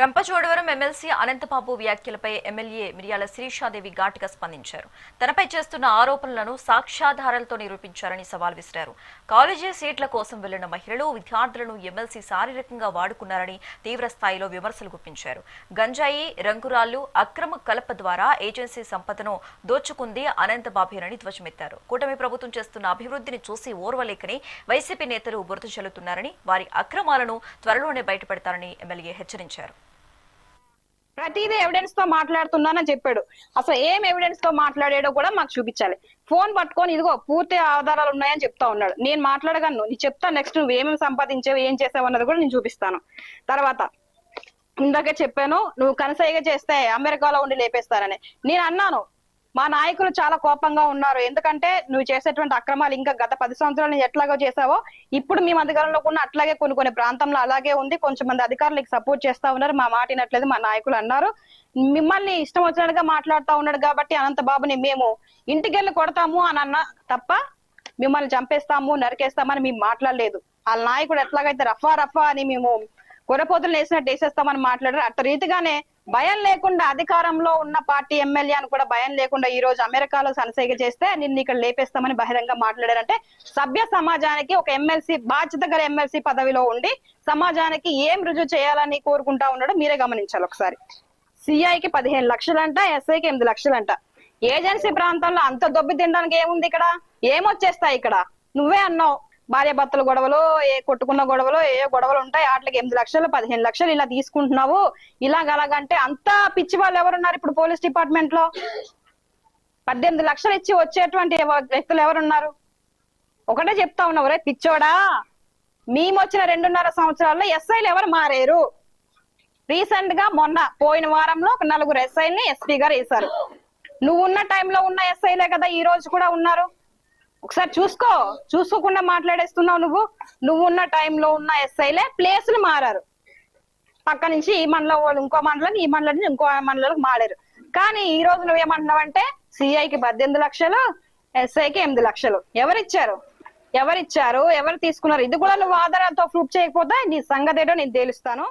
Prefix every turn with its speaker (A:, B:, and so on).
A: Rampachodavaram MLC Anantha Babu వ్యాఖ్యలపై MLA మిర్యాల శిరీషాదేవి ఘాటుగా స్పందించారు. తనపై చేస్తున్న ఆరోపణలను సాక్ష్యాధారాలతో నిరూపించారని సవాల్ విసిరారు. కాలేజీ సీట్ల కోసం వెళ్ళిన మహిళలు విద్యార్థులను ఎమ్మెల్సీ శారీరకంగా వాడుకున్నారని తీవ్ర స్థాయిలో విమర్శలు గుప్పించారు. గంజాయి రంగురాళ్ళు అక్రమ కలప ద్వారా ఏజెన్సీ సంపదను దోచుకుంది అనంతబాబేనని ధ్వజమెత్తారు. కూటమి ప్రభుత్వం చేస్తున్న అభివృద్ధిని చూసి ఓర్వలేకని వైసీపీ నేతలు బురద చల్లుతున్నారని వారి అక్రమాలను త్వరలోనే బయటపెడతారని ఎమ్మెల్యే హెచ్చరించారు.
B: ప్రతిదీ ఎవిడెన్స్తో మాట్లాడుతున్నానని చెప్పాడు. అసలు ఏం ఎవిడెన్స్తో మాట్లాడాడో కూడా మాకు చూపించాలి. ఫోన్ పట్టుకొని ఇదిగో పూర్తి ఆధారాలు ఉన్నాయని చెప్తా ఉన్నాడు. నేను మాట్లాడగలను. నీ చెప్తా నెక్స్ట్ నువ్వు ఏమేమి సంపాదించావు ఏం చేసావు అన్నది కూడా నేను చూపిస్తాను. తర్వాత ఇందాకే చెప్పాను నువ్వు కనసైగా చేస్తే అమెరికాలో ఉండి లేపేస్తానని నేను అన్నాను మా నాయకులు చాలా కోపంగా ఉన్నారు. ఎందుకంటే నువ్వు చేసేటువంటి అక్రమాలు ఇంకా గత పది సంవత్సరాలు ఎట్లాగో చేసావో ఇప్పుడు మీ అధికారంలో కూడా అట్లాగే కొన్ని కొన్ని ప్రాంతంలో అలాగే ఉంది. కొంచెం మంది అధికారులకు సపోర్ట్ చేస్తా ఉన్నారు. మా మాట వినట్లేదు మా నాయకులు అన్నారు. మిమ్మల్ని ఇష్టం వచ్చినట్టుగా మాట్లాడుతా ఉన్నాడు కాబట్టి అనంత బాబుని మేము ఇంటికెళ్ళి కొడతాము అని అన్న తప్ప మిమ్మల్ని చంపేస్తాము నరికేస్తామని మేము మాట్లాడలేదు. వాళ్ళ నాయకుడు ఎట్లాగైతే రఫా రఫా అని మేము గొర్రెపోతులు వేసినట్టు వేసేస్తామని మాట్లాడారు. అట్ట రీతిగానే భయం లేకుండా అధికారంలో ఉన్న పార్టీ ఎమ్మెల్యే అని కూడా భయం లేకుండా ఈ రోజు అమెరికాలో సనసేగ చేస్తే నిన్ను ఇక్కడ లేపేస్తామని బహిరంగ మాట్లాడారంటే సభ్య సమాజానికి ఒక ఎమ్మెల్సీ బాధ్యత గల ఎమ్మెల్సీ పదవిలో ఉండి సమాజానికి ఏం రుజువు చేయాలని కోరుకుంటా ఉన్నాడో మీరే గమనించాలి ఒకసారి. సిఐకి పదిహేను లక్షలంట ఎస్ఐకి ఎనిమిది లక్షలంట. ఏజెన్సీ ప్రాంతంలో అంత దొబ్బి తినడానికి ఏముంది ఇక్కడ? ఏమొచ్చేస్తాయి ఇక్కడ? నువ్వే అన్నావు. భార్య భర్తల గొడవలు ఏ కొట్టుకున్న గొడవలు ఏ గొడవలు ఉంటాయి వాటికి ఎనిమిది లక్షలు పదిహేను లక్షలు ఇలా తీసుకుంటున్నావు. ఇలాగ అలాగంటే అంత పిచ్చి వాళ్ళు ఎవరున్నారు ఇప్పుడు పోలీస్ డిపార్ట్మెంట్లో? పద్దెనిమిది లక్షలు ఇచ్చి వచ్చేటువంటి వ్యక్తులు ఎవరున్నారు? ఒకటే చెప్తా ఉన్నావు రే పిచ్చోడా. మేము వచ్చిన రెండున్నర సంవత్సరాల్లో ఎస్ఐలు ఎవరు మారేరు? రీసెంట్గా మొన్న పోయిన వారంలో ఒక నలుగురు ఎస్ఐని ఎస్పీ గారు వేశారు. నువ్వు ఉన్న టైంలో ఉన్న ఎస్ఐలే కదా ఈ రోజు కూడా ఉన్నారు? ఒకసారి చూసుకో. చూసుకోకుండా మాట్లాడేస్తున్నావు నువ్వు. నువ్వు ఉన్న టైంలో ఉన్న ఎస్ఐలే ప్లేసులు మారారు. పక్క నుంచి ఈ మండలం వాళ్ళు ఇంకో మండలం ఈ మండలం నుంచి ఇంకో మండలం మారారు. కానీ ఈ రోజు నువ్వేమంటున్నావు అంటే సిఐకి పద్దెనిమిది లక్షలు ఎస్ఐకి ఎనిమిది లక్షలు. ఎవరిచ్చారు? ఎవరిచ్చారు? ఎవరు తీసుకున్నారు? ఇది కూడా నువ్వు ఆధారాలతో ప్రూఫ్ చేయకపోతే నీ సంగతి ఏంటో నేను తేలుస్తాను.